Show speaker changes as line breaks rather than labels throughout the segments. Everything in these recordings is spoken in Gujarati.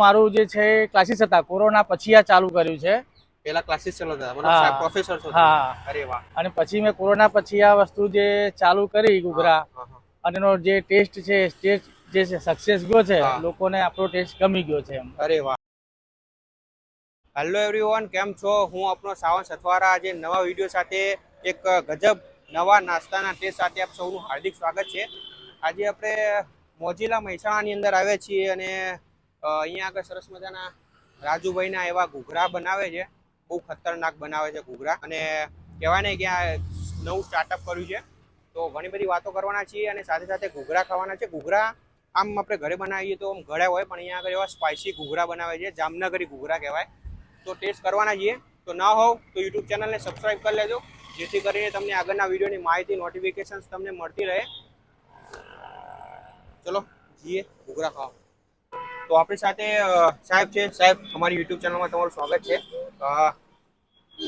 મારું જે છે ક્લાસીસ હતા કોરોના પછી આ ચાલુ કર્યું છે.
પેલા ક્લાસીસ ચલાવતા મતલબ પ્રોફેસર છો
હા.
અરે વાહ.
અને પછી મેં કોરોના પછી આ વસ્તુ જે ચાલુ કરી ઘૂઘરા. અને એનો જે ટેસ્ટ છે ટેસ્ટ જે સક્સેસ ગયો છે લોકોને આપણો ટેસ્ટ ગમી ગયો છે
અરે વાહ. હેલો એવરીવન કેમ છો? હું આપનો સાવન સથવારા. આજે નવા વીડિયો સાથે એક ગજબ નવા નાસ્તાના ટેસ્ટ સાથે આપ સૌનું હાર્દિક સ્વાગત છે. આજે આપણે મોજીલા મહેસાણાની અંદર આવ્યા છીએ અને અહીંયા આગળ સરસ મજાના રાજુભાઈના એવા ઘૂઘરા બનાવે છે. બહુ ખતરનાક બનાવે છે ઘૂઘરા. અને કહેવાય ને કે આ નવું સ્ટાર્ટઅપ કર્યું છે. તો ઘણી બધી વાતો કરવાના છીએ અને સાથે સાથે ઘૂઘરા ખાવાના છે. ઘૂઘરા આમ આપણે ઘરે બનાવીએ તો આમ ઘડા હોય, પણ અહીંયા આગળ એવા સ્પાઇસી ઘૂઘરા બનાવે છે. જામનગરી ઘૂઘરા કહેવાય. તો ટેસ્ટ કરવાના છીએ. તો ના હોવ તો યુટ્યુબ ચેનલને સબસ્ક્રાઈબ કરી લેજો. જેથી કરીને તમને આગળના વિડીયોની માહિતી નોટિફિકેશન તમને મળતી રહે. ચલો જીએ ઘૂઘરા ખાવા. તો આપણી સાથે સાહેબ છે. સાહેબ અમારી યુટ્યુબ ચેનલમાં તમારું સ્વાગત છે.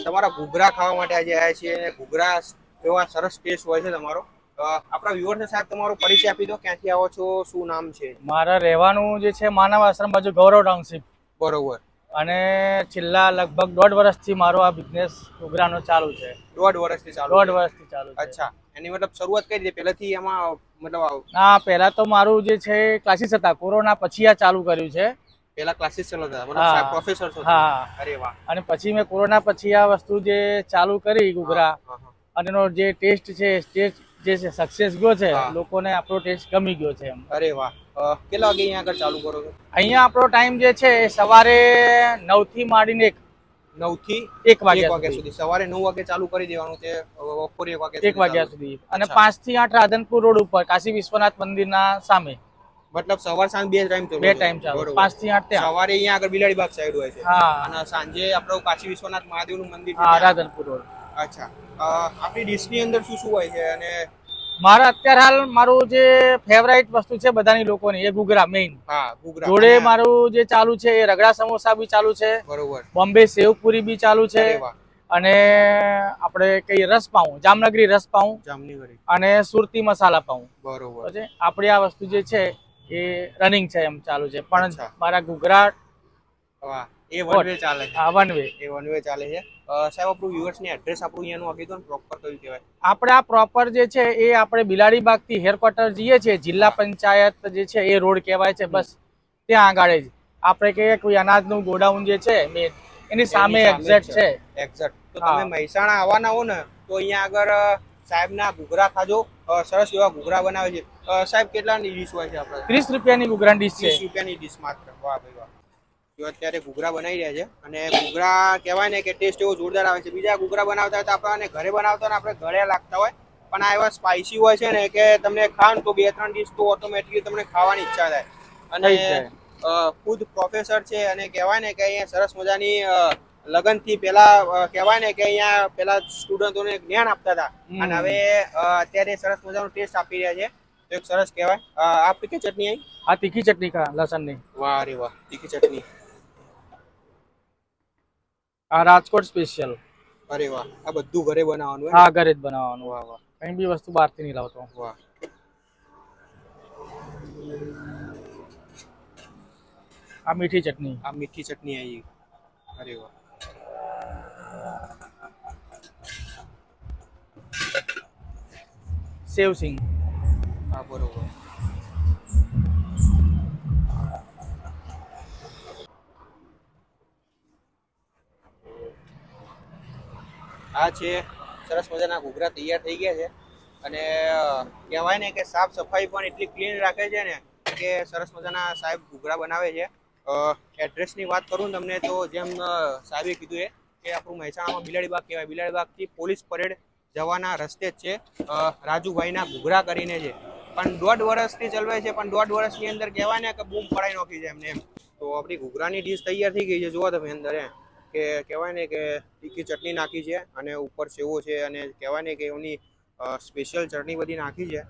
તમારા ઘૂઘરા ખાવા માટે આજે આવ્યા છીએ અને ઘૂઘરા એવા સરસ ટેસ્ટ હોય છે તમારો. આપણા વ્યુઅર્સને સાહેબ તમારો પરિચય આપી દો. ક્યાંથી આવો છો? શું નામ છે?
મારા રહેવાનું જે છે માનવ આશ્રમ બાજુ ગૌરવ ટાઉનશીપ
બરોબર.
અને છેલ્લા લગભગ દોઢ વર્ષથી મારો આ બિઝનેસ ઘૂઘરાનો ચાલુ છે.
દોઢ વર્ષથી ચાલુ
દોઢ વર્ષથી ચાલુ છે.
અચ્છા. એની મતલબ શરૂઆત કઈ રીતે? પહેલેથી એમાં મતલબ આવ-
ના પહેલા તો મારું જે છે ક્લાસીસ હતા. કોરોના પછી આ ચાલુ કર્યું છે.
પહેલા ક્લાસીસ ચાલુ મતલબ
હા.
સાહેબ પ્રોફેસર છો તમે?
હા.
અરે વાહ.
અને પછી મેં કોરોના પછી આ વસ્તુ જે ચાલુ કરી ઘૂઘરા
હા, હા.
અને એનો જે ટેસ્ટ છે ટેસ્ટ જે છે સક્સેસ ગયો છે. લોકોને આપણો ટેસ્ટ ગમી ગયો છે એમ.
અરે વાહ. કેટલા વાગે અહીંયા આગળ ચાલુ કરો છો?
અહીંયા આપણો ટાઈમ જે છે એ સવારે નવથી માંડીને એક.
નવથી
એક વાગ્યા સુધી.
સવારે નવ વાગે ચાલુ કરી દેવાનું છે બપોરે એક વાગ્યા
એક વાગ્યા સુધી. અને પાંચથી આઠ રાધનપુર રોડ ઉપર કાશી વિશ્વનાથ મંદિરના સામે.
મતલબ સવાર સાંજ બે ટાઈમ
બે ટાઈમ ચાલુ. પાંચથી આઠ
સવારે અહીંયા આગળ બિલાડીબાગ સાઈડ હોય છે. અને સાંજે આપણો કાશી વિશ્વનાથ મહાદેવનું મંદિર છે
રાધનપુર રોડ.
અચ્છા. આપણી ડિશની અંદર શું શું હોય છે અને
મારા અત્યારે હાલ મારું જે ફેવરાઇટ વસ્તુ છે બધાની લોકોની એ ઘૂઘરા મેઇન
હા ઘૂઘરા.
જોડે મારું જે ચાલુ છે એ રગડા સમોસા બી ચાલુ છે.
બરોબર.
બોમ્બે સેવપુરી બી ચાલુ છે. અને આપણે કઈ રસ પાઉં જામનગરી રસ પાઉં
જામનગરી.
અને સુરતી મસાલા પાઉં.
બરોબર.
છે આપણી આ વસ્તુ જે છે એ રનિંગ છે એમ ચાલુ છે. પણ. મારા ઘૂઘરા
વાહ. એ વન વે ચાલે છે.
વન વે
એ વન વે ચાલે છે. સાહેબ આપણું વ્યુઅર્સ ને એડ્રેસ આપણું અહીંયાનું આપી દો ને પ્રોપર કયું કહેવાય.
આપણે આ પ્રોપર જે છે એ આપણે બિલાડીબાગથી હેડક્વાર્ટર જઈએ છીએ જિલ્લા પંચાયત જે છે એ રોડ કહેવાય છે બસ. ત્યાં આગળ જ. આપણે કહીએ કોઈ અનાજનું ગોડાઉન જે છે મેન એની સામે એક્ઝેક્ટ છે.
એક્ઝેક્ટ તો
હા.
તમે મહેસાણા આવવાના હો ને તો અહીંયા આગળ સાહેબના ઘૂઘરા ખાજો. સરસ એવા ઘૂઘરા બનાવે છે. સાહેબ કેટલાની ડીશ હોય છે આપણે?
ત્રીસ રૂપિયાની ઘૂઘરા ડીશ છે.
ત્રીસ રૂપિયાની ડીશ માત્ર. વાહ ભાઈ વાહ. જો અત્યારે ઘૂઘરા બનાવી રહ્યા છે. અને ઘૂઘરા કહેવાય ને કે ટેસ્ટ એવો જોરદાર આવે છે. બીજા ઘૂઘરા બનાવતા હોય તો આપણને ઘરે બનાવતા ને આપણે ઘરે લાગતા હોય. પણ આ એવા સ્પાઇસી હોય છે ને કે તમને ખાવ ને તો બે ત્રણ ડીશ તો ઓટોમેટિકલી તમને ખાવાની ઈચ્છા થાય. અને ખુદ પ્રોફેસર છે અને કહેવાય ને કે અહીંયા સરસ મજાની લગનથી પેલા કહેવાય ને કે અહીંયા પેલા સ્ટુડન્ટોને જ્ઞાન આપતા હતા. અને હવે અત્યારે સરસ મજાનો ટેસ્ટ આપી રહ્યા છે. તો એક સરસ કહેવાય આ કે ચટણી આવી
આ તીખી ચટણી ખા લસણની.
વાહ રે વાહ તીખી ચટણી.
આ રાજકોટ સ્પેશિયલ
અરે વાહ આ બધું ઘરે બનાવવાનું હે
ઘરે જ બનાવવાનું
વાહ વાહ.
કઈ બી વસ્તુ બહારથી નહીં લાવતો.
વાહ.
આ મીઠી ચટણી.
આ મીઠી ચટણી આવી અરે વાહ.
સેવ સિંગ
હા બરોબર આ છે, સરસ મજાના ઘૂઘરા તૈયાર થઈ ગયા છે. અને કહેવાય ને કે સાફ સફાઈ પણ એટલી ક્લીન રાખે છે ને કે સરસ મજાના સાહેબ ઘૂઘરા બનાવે છે. એડ્રેસની વાત કરું તમને તો જેમ સાહેબે કીધું એ કે આપણું મહેસાણામાં બિલાડીબાગ કહેવાય. બિલાડીબાગથી પોલીસ પરેડ જવાના રસ્તે જ છે રાજુભાઈના ઘૂઘરા કરીને છે. પણ દોઢ વર્ષથી ચલવે છે, પણ દોઢ વર્ષની અંદર કહેવાય ને કે બૂમ પડાઈ નાખી છે એમને એમ. તો આપણી ઘૂઘરાની ડીશ તૈયાર થઈ ગઈ છે જોવા તમે અંદર એમ. કે કહેવાય ને કે તીખી ચટણી નાખી છે અને ઉપર સેવો છે અને કહેવાય ને કે એની સ્પેશિયલ ચટણી બધી નાખી છે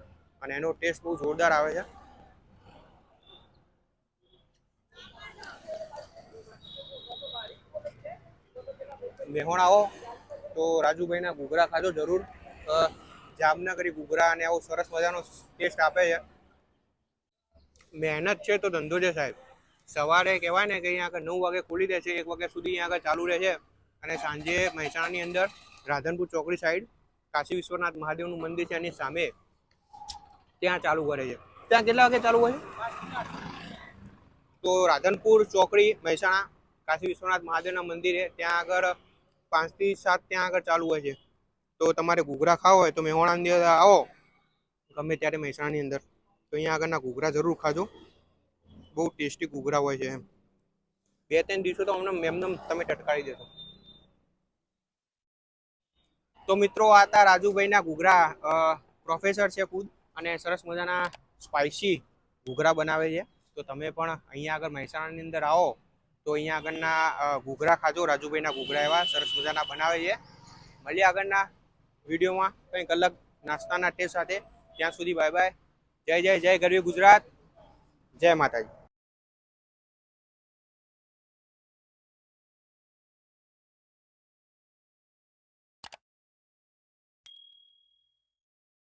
અને એનો ટેસ્ટ બહુ જોરદાર આવે છે. મેહોણ આવો તો રાજુભાઈના ઘૂઘરા ખાજો જરૂર. જામનગરી ઘૂઘરા અને આવો સરસ મજાનો ટેસ્ટ આપે છે. મહેનત છે તો ધંધો છે સાહેબ. સવારે કહેવાય ને કે અહીંયા આગળ નવ વાગે ખુલી દે છે, એક વાગ્યા સુધી અહીંયા આગળ ચાલુ રહે છે. અને સાંજે મહેસાણાની અંદર રાધનપુર ચોકડી સાઈડ કાશી વિશ્વનાથ મહાદેવનું મંદિર છે, એની સામે ત્યાં ચાલુ કરે છે. ત્યાં કેટલા વાગે ચાલુ હોય? તો રાધનપુર ચોકડી, મહેસાણા, કાશી વિશ્વનાથ મહાદેવના મંદિરે ત્યાં આગળ પાંચથી સાત ત્યાં આગળ ચાલુ હોય છે. તો તમારે ઘૂઘરા ખાવા હોય તો મહેવાણાની આવો. ગમે ત્યારે મહેસાણાની અંદર. તો અહીંયા આગળના ઘૂઘરા જરૂર ખાજો. બહુ ટેસ્ટી ઘૂઘરા હોય છે એમ. બે ત્રણ દિવસો તો અમને એમને તમે ટટકારી દેશો. તો મિત્રો, આ હતા રાજુભાઈના ઘૂઘરા. પ્રોફેસર છે ખુદ અને સરસ મજાના સ્પાઇસી ઘૂઘરા બનાવે છે. તો તમે પણ અહીંયા આગળ મહેસાણાની અંદર આવો. તો અહીંયા આગળના ઘૂઘરા ખાજો. રાજુભાઈના ઘૂઘરા એવા સરસ મજાના બનાવે છે. મળીએ આગળના વિડીયોમાં કંઈક અલગ નાસ્તાના ટેસ્ટ સાથે. ત્યાં સુધી બાય બાય જય જય જય, ગરવી ગુજરાત. જય માતાજી.